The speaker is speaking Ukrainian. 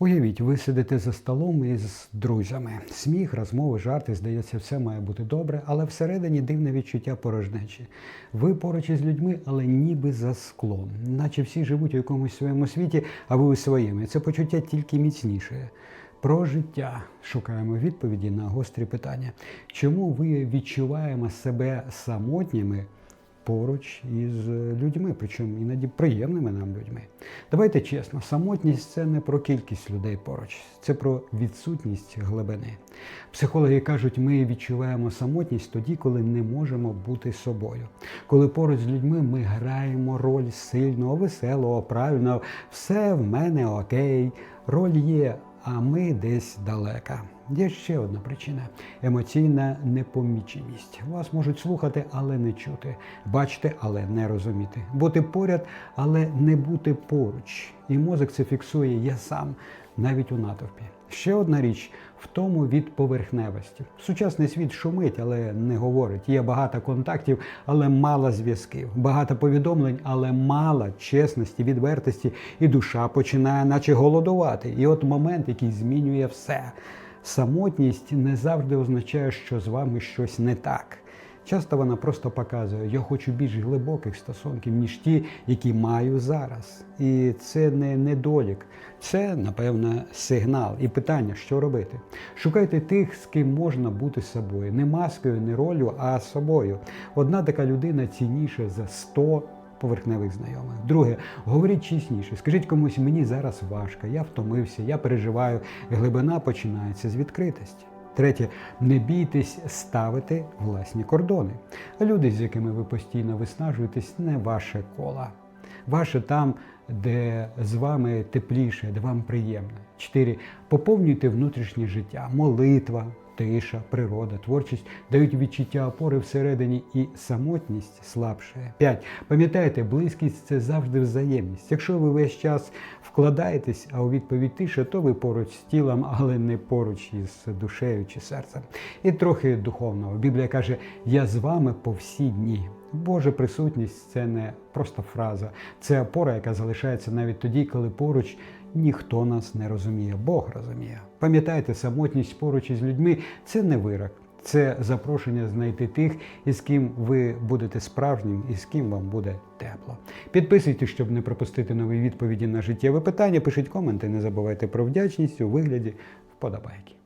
Уявіть, ви сидите за столом із друзями. Сміх, розмови, жарти, здається, все має бути добре, але всередині дивне відчуття порожнечі. Ви поруч із людьми, але ніби за склом, наче всі живуть у якомусь своєму світі, а ви у своєму. Це почуття тільки міцніше. Про життя шукаємо відповіді на гострі питання. Чому ви відчуваємо себе самотніми? Поруч із людьми, причому іноді приємними нам людьми. Давайте чесно, самотність це не про кількість людей поруч, це про відсутність глибини. Психологи кажуть, ми відчуваємо самотність тоді, коли не можемо бути собою. Коли поруч з людьми ми граємо роль сильного, веселого, правильного, все в мене окей, роль є. А ми десь далека. Є ще одна причина емоційна непоміченість. Вас можуть слухати, але не чути, бачити, але не розуміти, бути поряд, але не бути поруч. І мозок це фіксує я сам, навіть у натовпі. Ще одна річ в тому від поверхневості. Сучасний світ шумить, але не говорить. Є багато контактів, але мало зв'язків, багато повідомлень, але мало чесності, відвертості, і душа починає, наче голодувати. І от момент, який змінює все. Самотність не завжди означає, що з вами щось не так. Часто вона просто показує, я хочу більш глибоких стосунків, ніж ті, які маю зараз. І це не недолік, це, напевно, сигнал і питання, що робити. Шукайте тих, з ким можна бути собою, не маскою, не ролью, а собою. Одна така людина цінніша за 100 поверхневих знайомих. Друге, говоріть чесніше. Скажіть комусь, мені зараз важко, я втомився, я переживаю. Глибина починається з відкритості. Третє, не бійтесь ставити власні кордони. Люди, з якими ви постійно виснажуєтесь, не ваше коло. Ваше там, де з вами тепліше, де вам приємно. Чотири. Поповнюйте внутрішнє життя, молитва, тиша, природа, творчість дають відчуття опори всередині і самотність слабше. П'ять. Пам'ятайте, близькість це завжди взаємність. Якщо ви весь час вкладаєтесь, а у відповідь тиша, то ви поруч з тілом, але не поруч із душею чи серцем. І трохи духовного. Біблія каже: Я з вами по всі дні. Божа присутність це не просто фраза, це опора, яка залишається навіть тоді, коли поруч ніхто нас не розуміє. Бог розуміє. Пам'ятайте, самотність поруч із людьми це не вирок. Це запрошення знайти тих, із ким ви будете справжнім і з ким вам буде тепло. Підписуйтесь, щоб не пропустити нові відповіді на життєве питання. Пишіть коменти, не забувайте про вдячність у вигляді вподобайки.